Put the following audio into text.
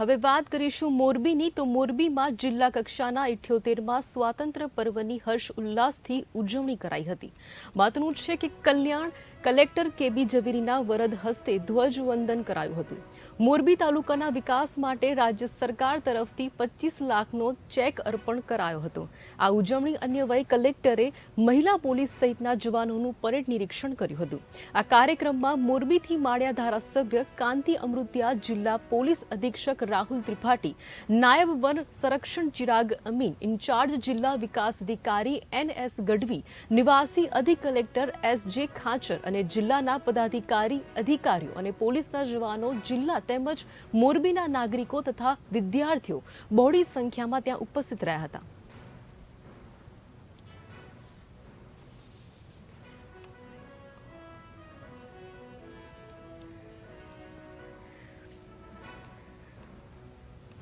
હવે વાત કરીશું મોરબીની. તો મોરબીમાં જિલ્લા કક્ષાના ઇઠ્યોતેરમાં સ્વાતંત્ર્ય પર્વની હર્ષ ઉલ્લાસથી ઉજવણી કરાઈ હતી. વાતનું છે કે કલ્યાણ કલેક્ટર કેબી ઝવેરીના વરદ હસ્તે ધ્વજવંદન કરાયું હતું. મોરબી તાલુકાના વિકાસ માટે રાજ્ય સરકાર તરફથી પચીસ લાખનો ચેક અર્પણ કરાયો હતો. આ ઉજવણી અન્યવય કલેક્ટરે મહિલા પોલીસ સહિતના જવાનોનું પરેડ નિરીક્ષણ કર્યું હતું. આ કાર્યક્રમમાં મોરબીથી માળિયા ધારાસભ્ય કાંતિ અમૃતિયા જિલ્લા પોલીસ અધિક્ષક રાહુલ ત્રિપાઠી, નાયબ વન સંરક્ષણ ચિરાગ અમીન, ઇન્ચાર્જ જિલ્લા વિકાસ અધિકારી એન એસ ગઢવી, નિવાસી અધિક કલેક્ટર એસ જે ખાચર અને જિલ્લાના પદાધિકારી અધિકારીઓ અને પોલીસના જવાનો, જિલ્લા તેમજ મોરબીના નાગરિકો તથા વિદ્યાર્થીઓ બહોળી સંખ્યામાં ત્યાં ઉપસ્થિત રહ્યા હતા.